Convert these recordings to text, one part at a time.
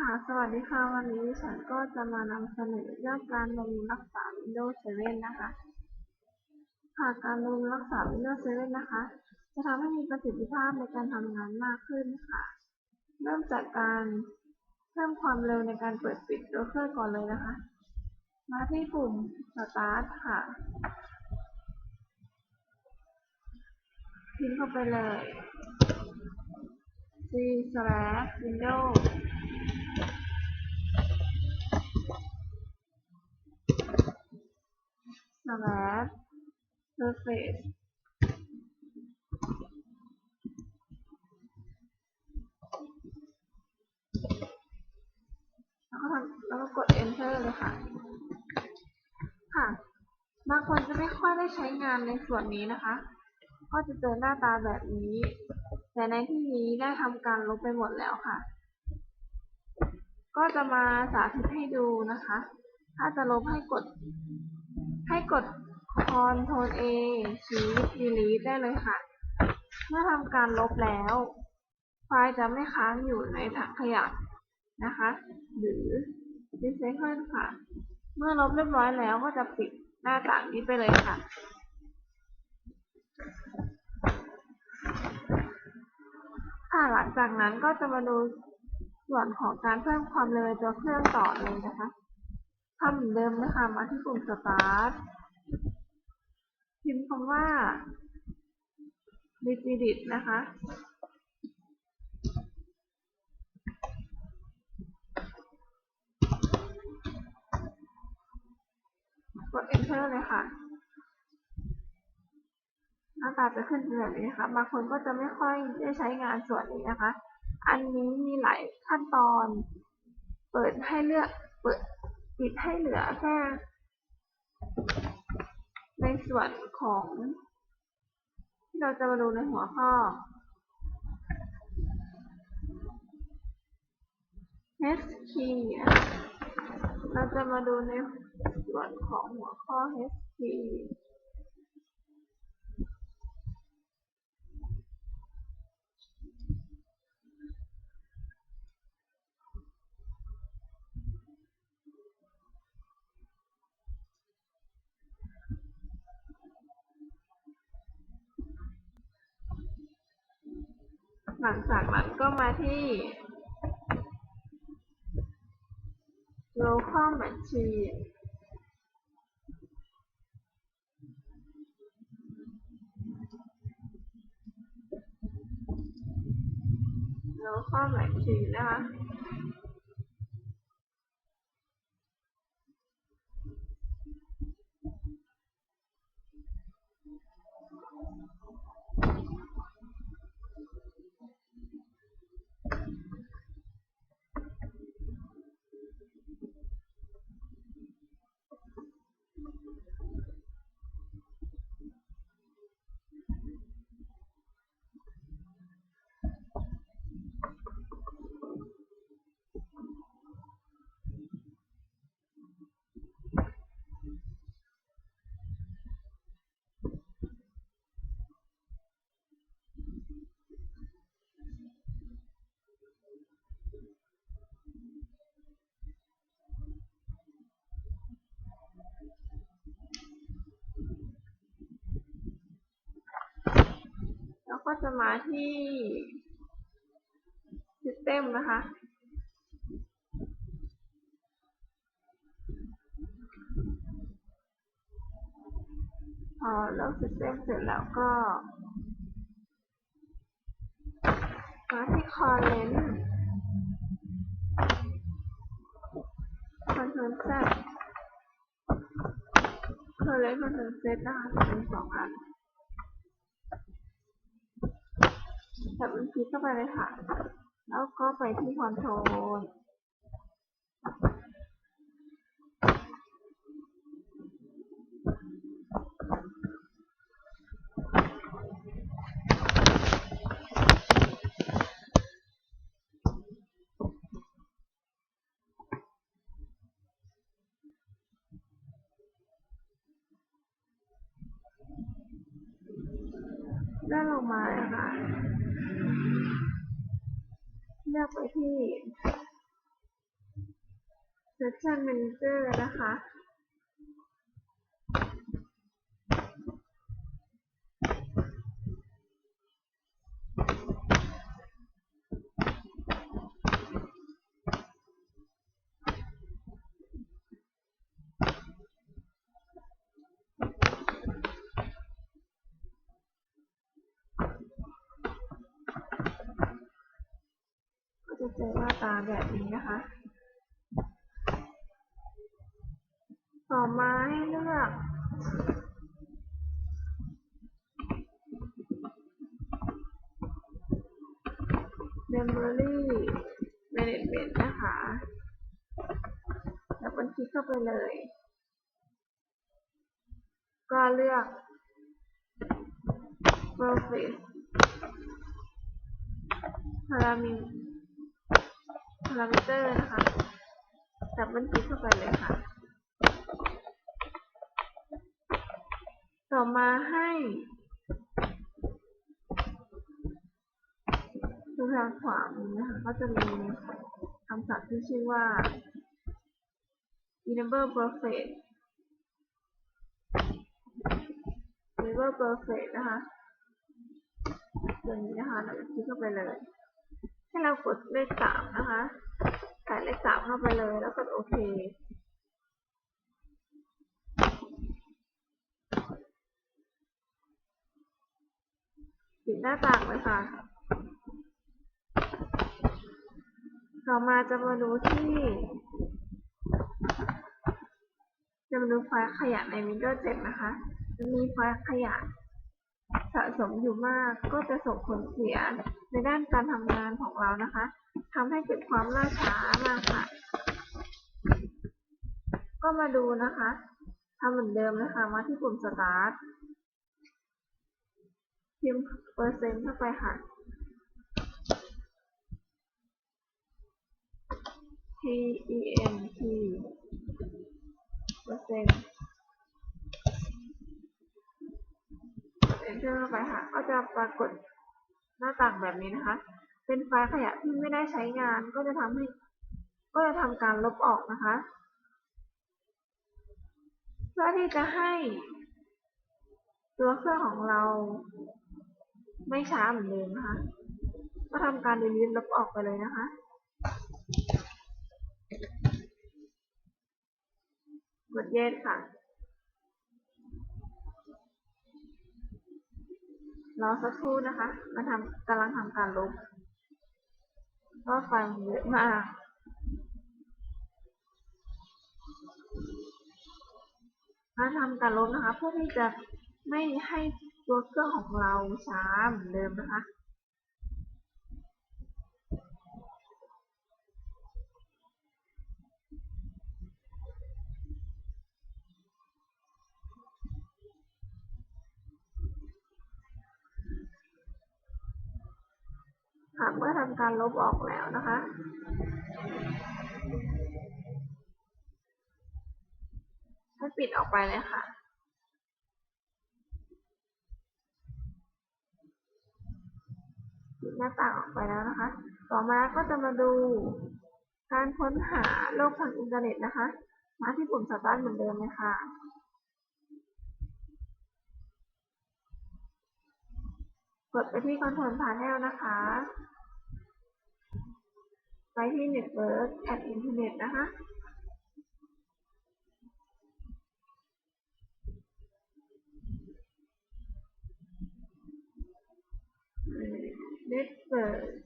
ค่ะ สวัสดีค่ะ วันนี้ฉันก็จะมานำเสนอเรื่องการบำรุงรักษา Windows 7 นะคะ ค่ะ การบำรุงรักษา Windows 7 นะคะ จะทำให้มีประสิทธิภาพในการทำงานมากขึ้นค่ะ เริ่มจากการเพิ่มความเร็วในการเปิดปิดโบรกเกอร์ก่อนเลยนะคะ มาที่ปุ่ม Start ค่ะพิมพ์เข้าไปเลย c slash windows slash surface แล้วก็ทำแล้วก็กด enter เลยค่ะ ค่ะ บางคนจะไม่ค่อยได้ใช้งานในส่วนนี้นะคะ ก็จะเจอหน้าตาแบบนี้ แต่ในที่นี้ได้ทำการลบไปหมดแล้วค่ะ ก็จะมาสาธิตให้ดูนะคะ ถ้าจะลบให้กด ให้กด Ctrl A Shift Delete ได้เลยค่ะ เมื่อทำการลบแล้ว ไฟล์จะไม่ค้างอยู่ในถังขยะนะคะ หรือ Recycle ค่ะ เมื่อลบเรียบร้อยแล้วก็จะปิดหน้าต่างนี้ไปเลยค่ะค่ะหลังจากนั้นก็จะมาดูส่วนของการเพิ่มความเร็วตัวเครื่องต่อเลยนะคะ ทำเหมือนเดิมนะคะ มาที่ปุ่ม Start พิมพ์คำว่า Digidit นะคะ กด Enter เลยค่ะ หน้าตาจะขึ้นเป็นแบบนี้นะคะ บางคนก็จะไม่ค่อยได้ใช้งานส่วนนี้นะคะ อันนี้มีหลายขั้นตอน เปิดให้เลือก เปิด ปิดให้เหลือแค่ในส่วนของ ที่เราจะมาดูในหัวข้อ H key เราจะมาดูในส่วนของหัวข้อ H key หลังจากนั้นก็มาที่ local machine โลคอลแมชชีนนะคะ จะมาที่ System นะคะ พอเลือก System เสร็จแล้วก็ มาที่ Current Control Z Current Control Z นะคะจะเป็นสองอัน จับมันคลิกเข้าไปเลยค่ะ แล้วก็ไปที่คอนโทรล ที่ Search Manager นะคะ ตาแบบนี้นะคะ ต่อมาให้เลือก Memory Management นะคะ แล้วมันคลิกเข้าไปเลย ก็เลือก Process Parameter Parameter นะคะดับเบิลคลิกเข้าไปเลยค่ะ ต่อมาให้ดูทางขวามือนะคะก็จะมีคำศัพท์ที่ชื่อว่า enable perfect enable perfect นะคะตัวนี้นะคะเราคลิกเข้าไปเลย ให้เรากดเลขสามนะคะใส่เลขสามเข้าไปเลยแล้วกดโอเคปิดหน้าต่างเลยค่ะ ต่อมาจะมาดูที่จะมาดูไฟล์ขยะใน Windows 7 นะคะ จะมีไฟล์ขยะ สะสมอยู่มากก็จะส่งผลเสียในด้านการทำงานของเรานะคะทำให้เกิดความล่าช้ามากค่ะ ก็มาดูนะคะทำเหมือนเดิมนะคะ มาที่ปุ่ม Start พิมพ์เปอร์เซ็นต์เข้าไปค่ะ T E N T เปอร์เซ็นต์ เอนเตอไปค่ะ ก็จะปรากฏหน้าต่างแบบนี้นะคะ เป็นไฟล์ขยะที่ไม่ได้ใช้งาน ก็จะทำให้ ก็จะทำการลบออกนะคะ เพื่อที่จะให้ ตัวเครื่องของเราไม่ช้าเหมือนเดิมนะคะ ก็ทำการ delete ลบออกไปเลยนะคะกด yes ค่ะ รอสักครู่นะคะ มาทำกำลังทำการลบก็ไฟมันเยอะมากมาทำการลบนะคะ เพื่อที่จะไม่ให้ตัวเครื่องของเราช้าเหมือนเดิมนะคะ ค่ะเมื่อทำการลบออกแล้วนะคะ ให้ปิดออกไปเลยค่ะปิดหน้าต่างออกไปแล้วนะคะ ต่อมาก็จะมาดูการค้นหาโลกทางอินเทอร์เน็ตนะคะ มาที่ปุ่ม Start เหมือนเดิมเลยค่ะกดไปที่ Control Panel นะคะ ไปที่ Network at Internet นะคะ Network and Internet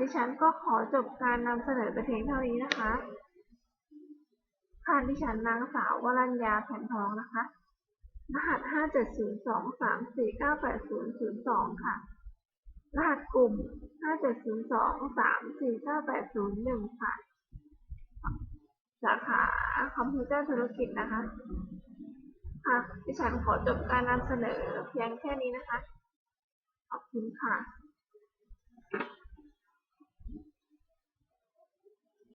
ดิฉันก็ขอจบการนำเสนอแต่เพียงเท่านี้นะคะ ค่ะ ดิฉันนางสาววรัญญาแผ่นทองนะคะ รหัส 57023498002 ค่ะ รหัสกลุ่ม 5702349801ค่ะ สาขาคอมพิวเตอร์ธุรกิจนะคะ ค่ะ ดิฉันขอจบการนำเสนอเพียงแค่นี้นะคะ ขอบคุณค่ะ